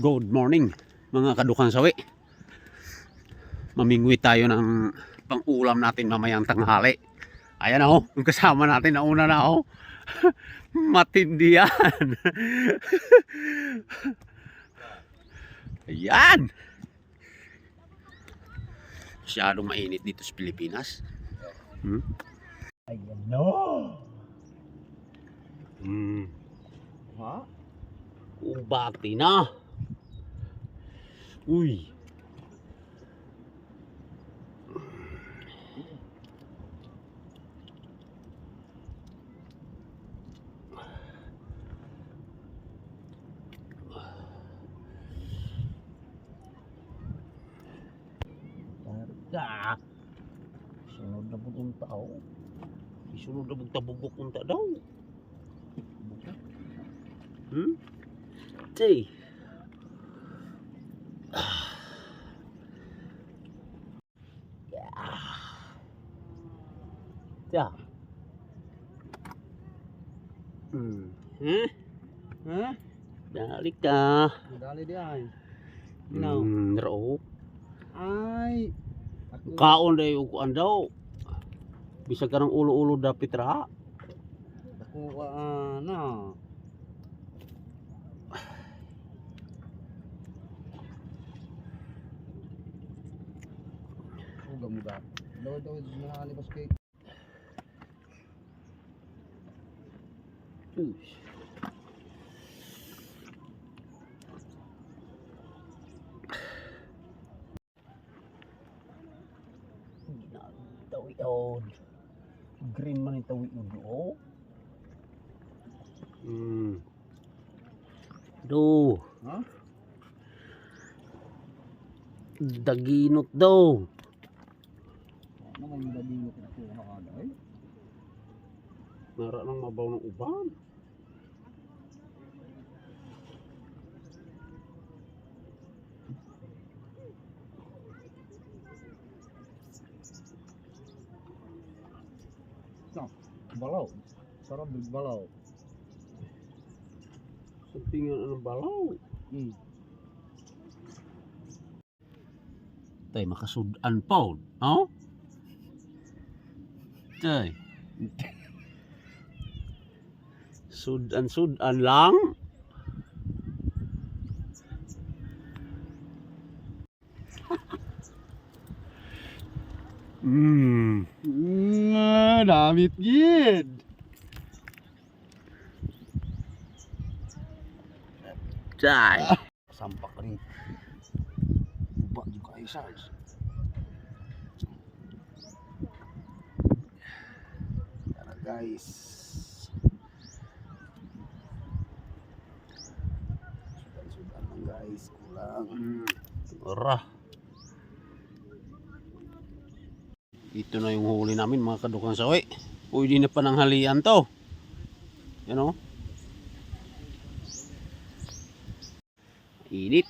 Good morning mga kadukang sawi. Mamingwi tayo ng pang-ulam natin mamayang tanghali. Ayan ako, yung kasama natin nauna na ako. Matindi yan. Ayan. Masyadong mainit dito sa Pilipinas. Hmm? Ayan no. Hmm. Ha? Ubati na. Uy. Targa. Sunod na bugong tao. Isunod na bugong tabubok unta daw. Hmm? Tay. Ja. Hmm. Hah? Ha? Dali ka. Dali di ay. No. Hmm, ro. Ay. Ako. Kaon day ug daw. Bisa ka ng ulo-ulo dapit ra. Ako ah, na. Uga mo ba? Daw daw mga bas kay Uy. Tawi. Green man yung tawi mo do. Hmm. Do. Ha? Daginot daw. Ano man yung dali ko ko ha ay? Nara nang mabaw ng uban. Balaw. Sarap din balaw. Sa tingin ng balaw. Hmm. Tay, makasudan pa. No? Tay. Sudan-sudan lang. Hmm. Mm, damit gid. Tay. Sampak rin. Uba juga kayo. Tara guys. Sudan-sudan lang guys. Kulang. Hmm. Ora. Ito na yung huli namin mga kadukang sawi. Di na pananghalian to. Yan o. Init.